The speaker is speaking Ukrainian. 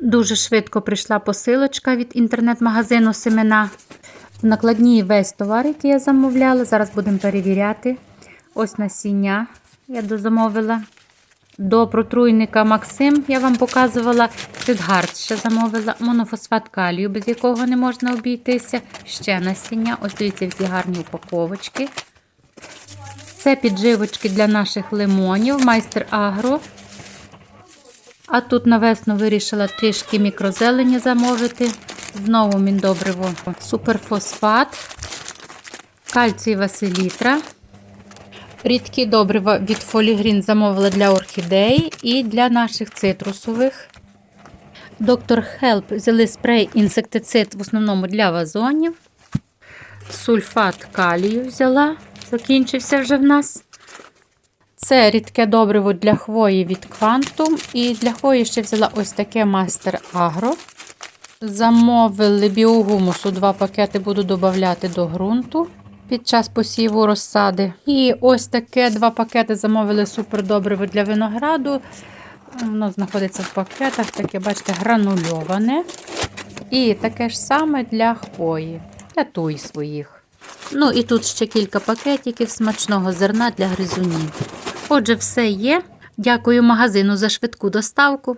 Дуже швидко прийшла посилочка від інтернет-магазину Семена. В накладній весь товар, який я замовляла. Зараз будемо перевіряти. Ось насіння я дозамовила. До протруйника Максим я вам показувала. Сидгард ще замовила. Монофосфат калію, без якого не можна обійтися. Ще насіння. Ось дивіться, які гарні упаковочки. Це підживочки для наших лимонів. Майстер Агро. А тут на весну вирішила трішки мікрозелені замовити. Знову міндобриво суперфосфат, кальцієва селітра. Рідкі добрива від Фолігрін замовила для орхідей і для наших цитрусових. Доктор Хелп взяли спрей інсектицид в основному для вазонів. Сульфат калію взяла, закінчився вже в нас. Це рідке добриво для хвої від Quantum. І для хвої ще взяла ось таке Master Agro. Замовили біогумусу, два пакети буду додавати до ґрунту під час посіву розсади. І ось таке два пакети замовили супердобриво для винограду. Воно знаходиться в пакетах, таке, бачите, гранульоване. І таке ж саме для хвої, для туй своїх. Ну і тут ще кілька пакетиків смачного зерна для гризунів. Отже, все є. Дякую магазину за швидку доставку.